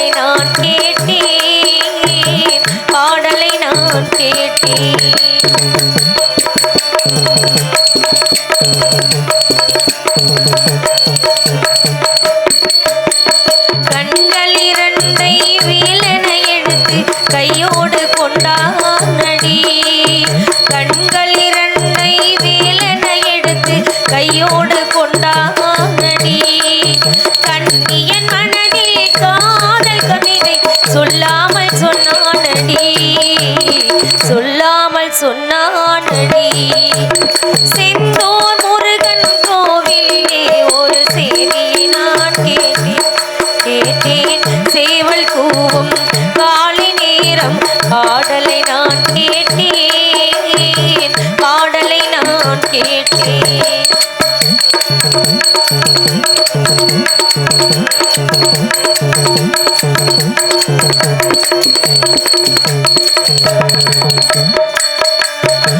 பாடலை நான் கேட்டேன். பாடலை நான் கேட்டேன். Thank you.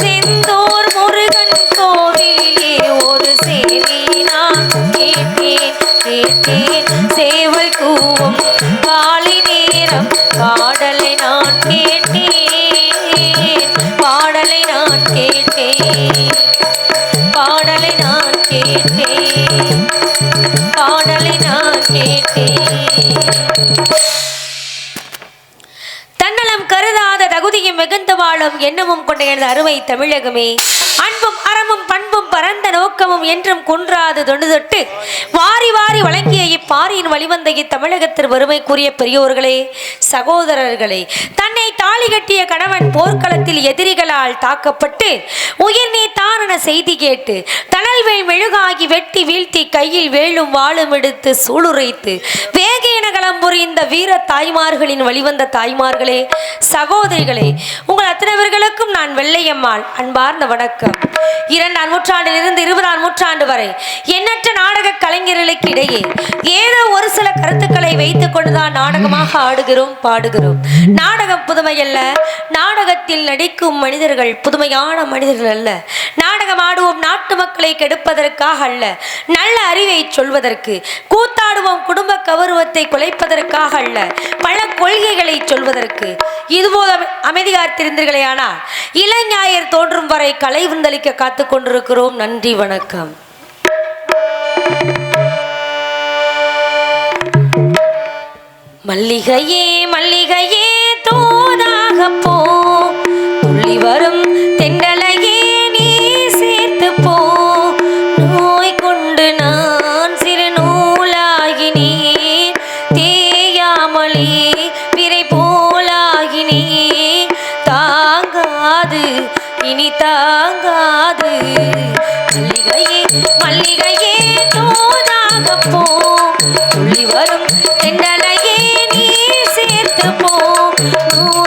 செந்தூர் முருகன் கோவிலே ஒரு செய்தி நான் கேட்டேன் கேட்டேன். சேவல் கூவும் காலை நேரம் பாடலை நான் கேட்டேன் பாடலை நான் கேட்டேன். பாடலை நான் கேட்டேன் பாடலை நான் கேட்டேன். மிகுந்து வாழும் எண்ணமும் கொண்ட எனது அருமை தமிழகமே. அன்பும் அறமும் பண்பும் பரந்த நோக்கமும் என்றும் குன்றாது தொண்டு தொட்டு வாரி வாரி வழங்கிய இப்பாரியின் வழிவந்த இத்தமிழகத்தின் வறுமைக்குரிய பெரியோர்களே சகோதரர்களே தன்னை தாலி கட்டிய கணவன் போர்க்களத்தில் எதிரிகளால் தாக்கப்பட்டு உயிர் நீத்தான செய்தி கேட்டு தணல்வேல் மெழுகாகி வெட்டி வீழ்த்தி கையில் வேலும் வாழும் எடுத்து சூளுரைத்து வேகேன புரிந்த வீர தாய்மார்களின் வழிவந்த தாய்மார்களே சகோதரிகளே உங்கள் அத்தனைவர்களுக்கும் நான் வெள்ளையம்மாள் அன்பார்ந்த வணக்கம். இரண்டாம் நூற்றாண்டிலிருந்து இருபதாம் நூற்றாண்டு வரை எண்ணற்ற நாடக கலைஞர்களுக்கு இடையே ஏதோ ஒரு சில கருத்துக்களை வைத்துக் கொண்டுதான் நாடகமாக ஆடுகிறோம் பாடுகிறோம். நாடகம் புதுமையல்ல. நாடகத்தில் நடிக்கும் மனிதர்கள் புதுமையான மனிதர்கள் அல்ல. நாடகம் ஆடுவோம் நாட்டு மக்களை கெடுப்பதற்காக அல்ல. நல்ல அறிவை சொல்வதற்கு கூத்தாடுவோம் குடும்ப கௌரவத்தை குலைப்பதற்காக அல்ல. பல கொள்கைகளை சொல்வதற்கு. இதுபோல அமைதியார் காத்திருந்தீர்களே ஆனால் இளஞாயர் தோன்றும் வரை கலை உந்தளிக்க காத்து கொண்டிருக்கிறோம் நன்றி வணக்கம். மல்லிகையே மல்லிகையே தோதாக போ. துள்ளி வரும் தெண்டலையே நீ சேர்த்து போ. நோய் கொண்டு நான் சிறு நூலாகினே தேயாமலே பிறை போலாகினே தாங்காது இனி தாங்காது. மல்லிகையே மல்லிகை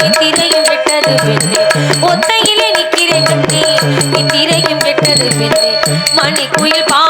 நித்திரையும் விட்டது பெண்ணே ஒத்தையிலே நிக்கிறேன் பெண்ணே நித்திரையும் விட்டது பெண்ணே மணி குயில் பா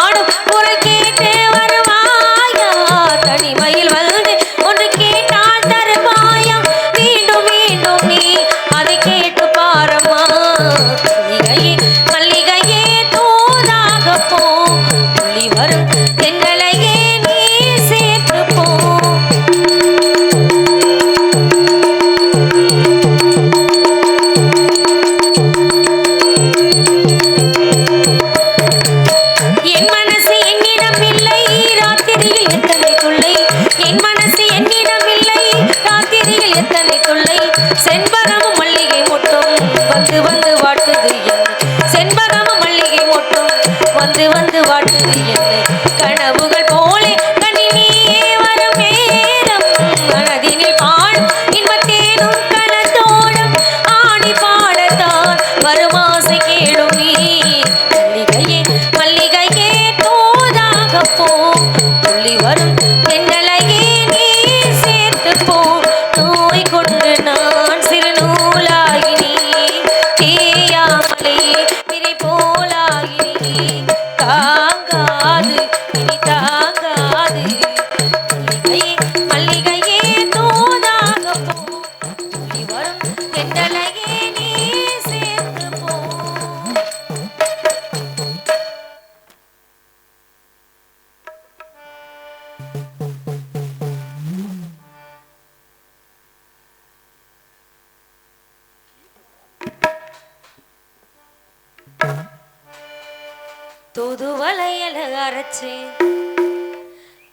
தூதுவலையில அரைச்சு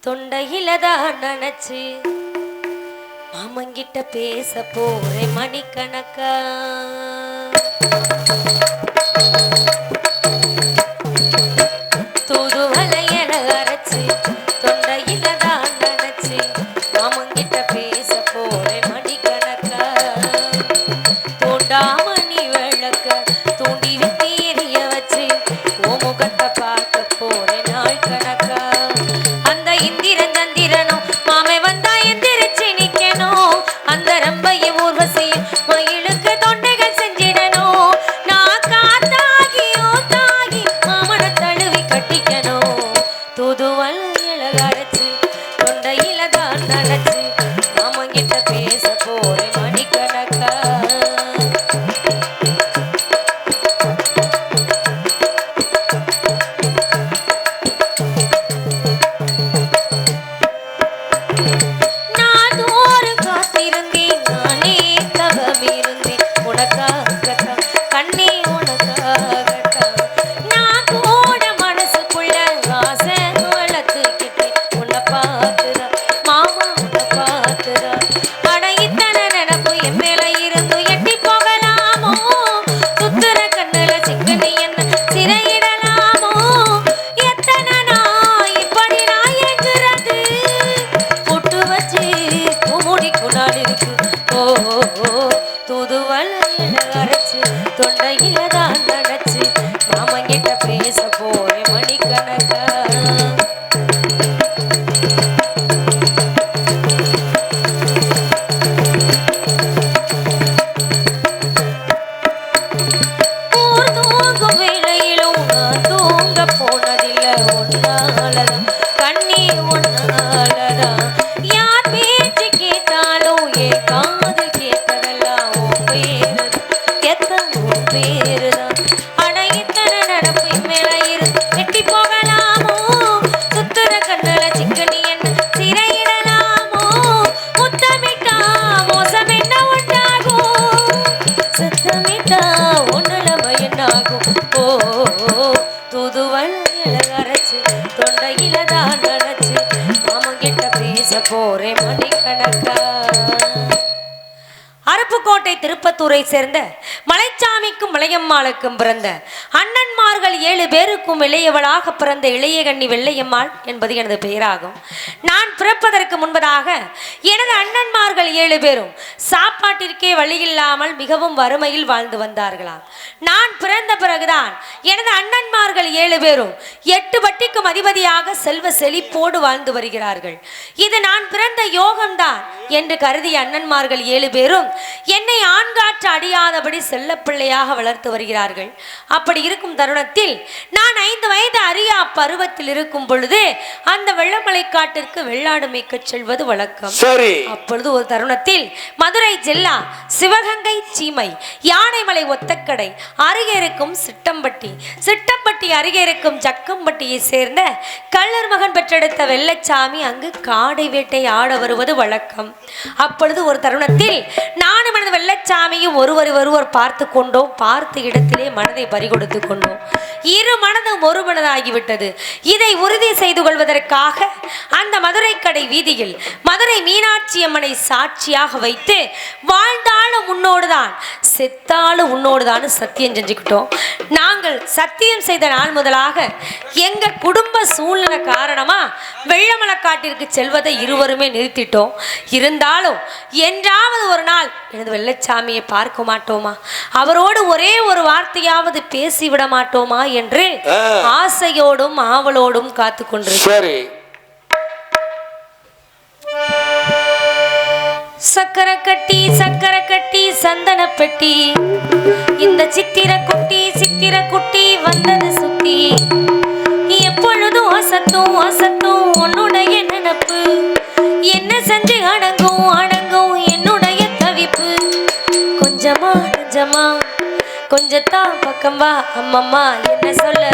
தொண்டையில தான் நினைச்சு மாமங்கிட்ட பேச போறேன் மணிக்கணக்கா. நடச்சு கரையில் ஆகும். ஓ துதுவல்ல கரைச்சு தொண்டையில தான் நினைச்சு மாமன் பேச போறேன் மணிக்கணக்கா. புதுக்கோட்டை திருப்பத்தூரை சேர்ந்த மலைச்சாமிக்கும் மலையம்மாளுக்கும் பிறந்த அண்ணன்மார்கள் ஏழு பேருக்கும் இளையவளாக பிறந்த இளையகண்ணி வெள்ளையம்மாள் என்பது எனது பெயராகும். நான் பிறப்பதற்கு முன்பதாக எனது அண்ணன்மார்கள் ஏழு பேரும் சாப்பாட்டிற்கே வழியில்லாமல் மிகவும் வறுமையில் வாழ்ந்து வந்தார்களாம். நான் பிறந்த பிறகுதான் எனது அண்ணன்மார்கள் ஏழு பேரும் எட்டு வட்டிக்கும் அதிபதியாக செல்வ செழிப்போடு வாழ்ந்து வருகிறார்கள். இது நான் பிறந்த யோகம்தான் என்று கருதிய அண்ணன்மார்கள் ஏழு பேரும் என்னை ஆண்காற்று அடியாதபடி செல்லப்பிள்ளையாக வளர்த்து வருகிறார்கள். அப்படி இருக்கும் தருணத்தில் நான் ஐந்து வயது அறியா பருவத்தில் இருக்கும் பொழுது அந்த வெள்ளமலை காட்டிற்கு வெள்ளாடு மேய்க்கச் செல்வது வழக்கம். சரி. அப்பொழுது ஒரு தருணத்தில் மதுரை ஜில்லா சிவகங்கை சீமை யானைமலை ஒத்தக்கடை அருகே இருக்கும் சிட்டம்பட்டி சிட்டம்பட்டி அருகே இருக்கும் ஜக்கம்பட்டியை சேர்ந்த கள்ளர் மகன் பெற்றெடுத்த வெள்ளச்சாமி அங்கு காடை வேட்டை ஆட வருவது வழக்கம். அப்பொழுது ஒரு தருணத்தில் நானும் எனது வெள்ளச்சாமியும் ஒருவர் ஒருவர் பார்த்து கொண்டோம். பார்த்த இடத்திலே மனதை பறிகொடுத்து கொண்டோம். இரு மனதும் ஒரு மனதாகிவிட்டது இதை உறுதி செய்து கொள்வதற்காக அந்த மதுரை கடை வீதியில் மதுரை மீனாட்சி அம்மனை சாட்சியாக வைத்து வாழ்ந்தாலும் உன்னோடுதான் செத்தாலும் உன்னோடுதான் சத்தியம் செஞ்சுக்கிட்டோம். நாங்கள் சத்தியம் செய்த நாள் முதலாக எங்க குடும்ப சூழ்நிலை காரணமா வெள்ளமலக்காட்டிற்கு செல்வதை இருவருமே நிறுத்திட்டோம். இருந்தாலும் என்றாவது ஒரு நாள் எனது வெள்ளச்சாமியை பார்க்க மாட்டோமா? அவரோடு ஒரே ஒரு வார்த்தையாவது பேசிவிட மாட்டோமா என்று. ஆசையோடும் ஆவலோடும் காத்து கொண்டிருக்கிறோம் சரி. சக்கரை கட்டி சக்கரை கட்டி சந்தன பெட்டி. இந்த சித்திர குட்டி சித்திர குட்டி வந்தது சுத்தி. எப்பொழுதும் அசத்தும் அசத்தும் உன்னுடைய நினப்பு. என்ன செஞ்சு அடங்கும் அடங்கும் என்னுடைய தவிப்பு. கொஞ்சமா நெஞ்சமா கொஞ்சத்தான் பக்கம் வா அம்மம்மா என்ன சொல்ல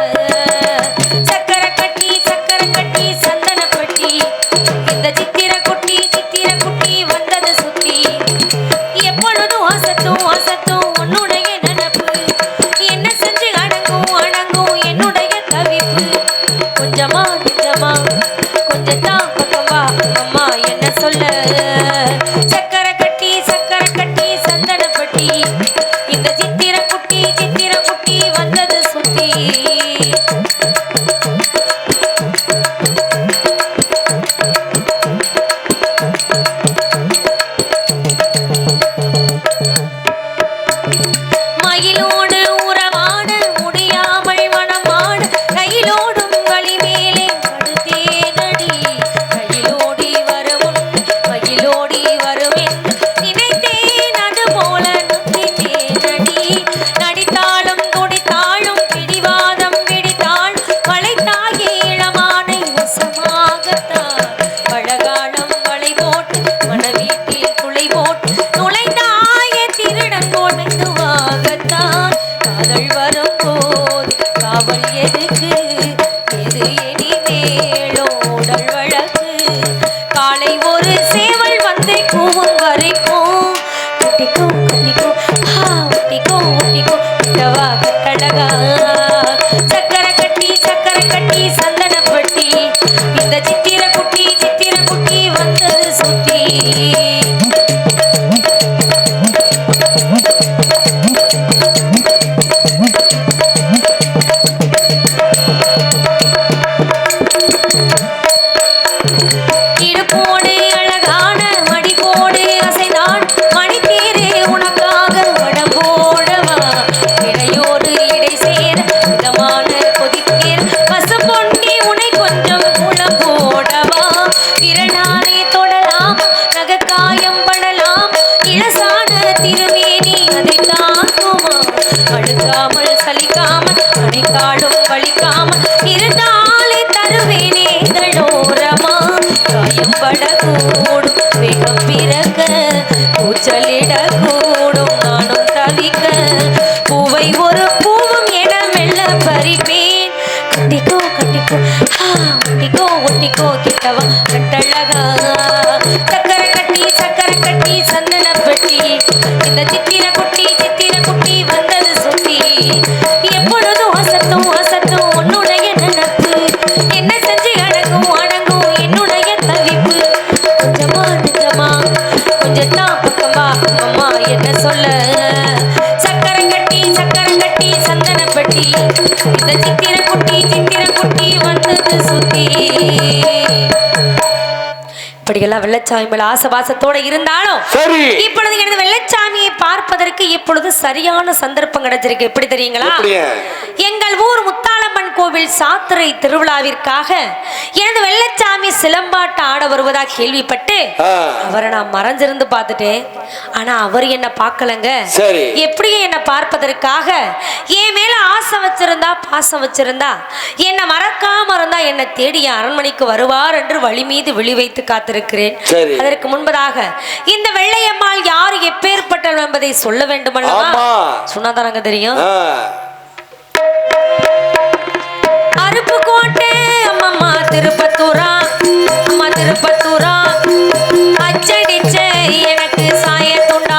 இந்த சித்திர குட்டி சித்திர குட்டி வந்தது சுத்தி எப்பொழுதும் அசத்தும் அசத்தும் உன்னுடைய நினப்பு. என்ன செஞ்சு அடங்கும் அடங்கும் என்னுடைய தவிப்பு. கொஞ்சமா நிஜமா கொஞ்சத்தான் பக்கமா அம்மா என்ன சொல்ல? சக்கரை கட்டி சக்கரை கட்டி சந்தன பெட்டி. இந்த சித்திர குட்டி சித்திர குட்டி வந்தது சுத்தி இப்படியெல்லாம் வெள்ளச்சாமி மேல ஆசை பாசத்தோட இருந்தாலும் சரி. எனது வெள்ளச்சாமியை பார்ப்பதற்கு இப்பொழுது சரியான சந்தர்ப்பம் கிடைச்சிருக்கு எப்படி தெரியுங்களா? எங்கள் ஊர் முத்தாளம்மன் கோவில் சாத்திரை திருவிழாவிற்காக எனது வெள்ளச்சாமி சிலம்பாட்ட ஆட வருவதா கேள்விப்பட்டு. அவரை நான் மறைஞ்சிருந்து பார்த்துட்டேன் ஆனா அவர் என்ன பார்க்கலங்க. எப்படியும் என்ன பார்ப்பதற்காக என் ஆசை வச்சிருந்தா பாசம் வச்சிருந்தா என்னை மறக்காம இருந்தா என்னை தேடி அரண்மனைக்கு வருவார் என்று வழி மீது விழி வைத்து காத்திருக்கிறேன். அதற்கு முன்பதாக இந்த வெள்ளையம்மாள் யார் எப்பேற்பட்டவள் என்பதை சொல்ல வேண்டும் அல்லவா. சொன்னாதானங்க தெரியும். அருப்புக்கோட்டை அம்மம்மா திருப்பத்தூரா அம்மா திருப்பத்தூரா அச்சடிச்ச எனக்கு சாயத்துண்டா சாயத்துண்டா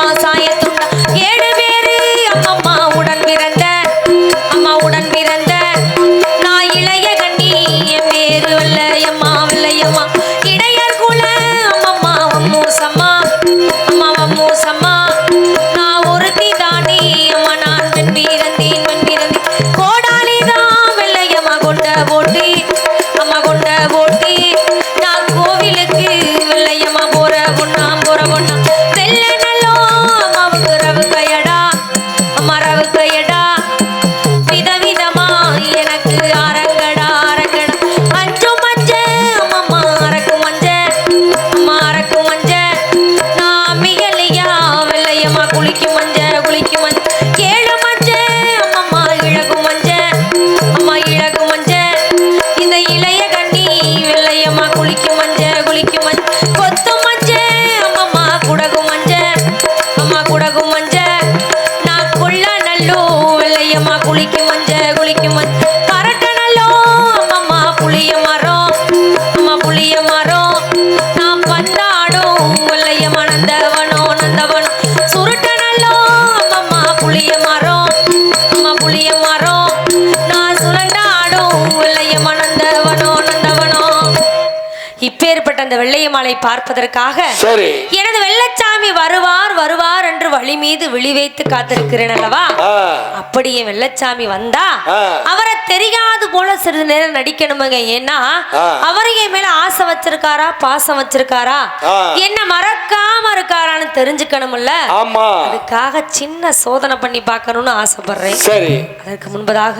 வெள்ளையம்மாளை பார்ப்பதற்காக எனது வெள்ளச்சாமி வருவார் வருவார் என்று வழி மீது விழி வைத்து காத்திருக்கிறேன் அல்லவா. அப்படியே வெள்ளச்சாமி வந்தா. அவரை தெரியாது போல சிறிது நேரம் நடிக்கணுமுங்க ஏன்னா ஆ. அவர் என் மேல ஆசை வச்சிருக்காரா பாசம் வச்சிருக்காரா. என்ன மறக்காம இருக்காரான்னு தெரிஞ்சுக்கணும்ல அதுக்காக சின்ன சோதனை பண்ணி பார்க்கணும்னு ஆசைப்படுறேன் அதற்கு முன்பதாக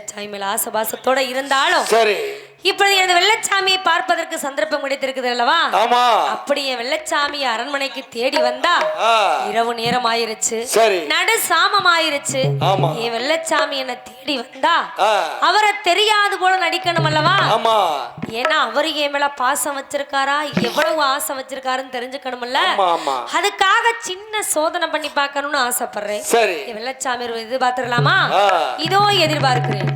இப்படியெல்லாம் வெள்ளச்சாமி மேல ஆசபாசத்தோட இருந்தாலும் சரி. இப்பொழுது எனது வெள்ளச்சாமியை பார்ப்பதற்கு சந்தர்ப்பம் கிடைத்திருக்குது அல்லவா? ஆமா. அப்படி என் வெள்ளச்சாமி அரண்மனைக்கு தேடி வந்தா இரவு நேரம் ஆயிருச்சு நடு சாமம் ஆயிருச்சு. என் வெள்ளச்சாமி என்ன தேடி வந்தா அவரை தெரியாது போல நடிக்கணும் அல்லவா? ஏன்னா அவரு என் மேல பாசம் வச்சிருக்காரா? எவ்வளவு ஆசை வச்சிருக்காருன்னு தெரிஞ்சுக்கணும்ல? அதுக்காக சின்ன சோதனை பண்ணி பார்க்கணும்னு ஆசைப்படுறேன். வெள்ளச்சாமி எதிர்பார்த்துடலாமா இதோ எதிர்பார்க்கிறேன்.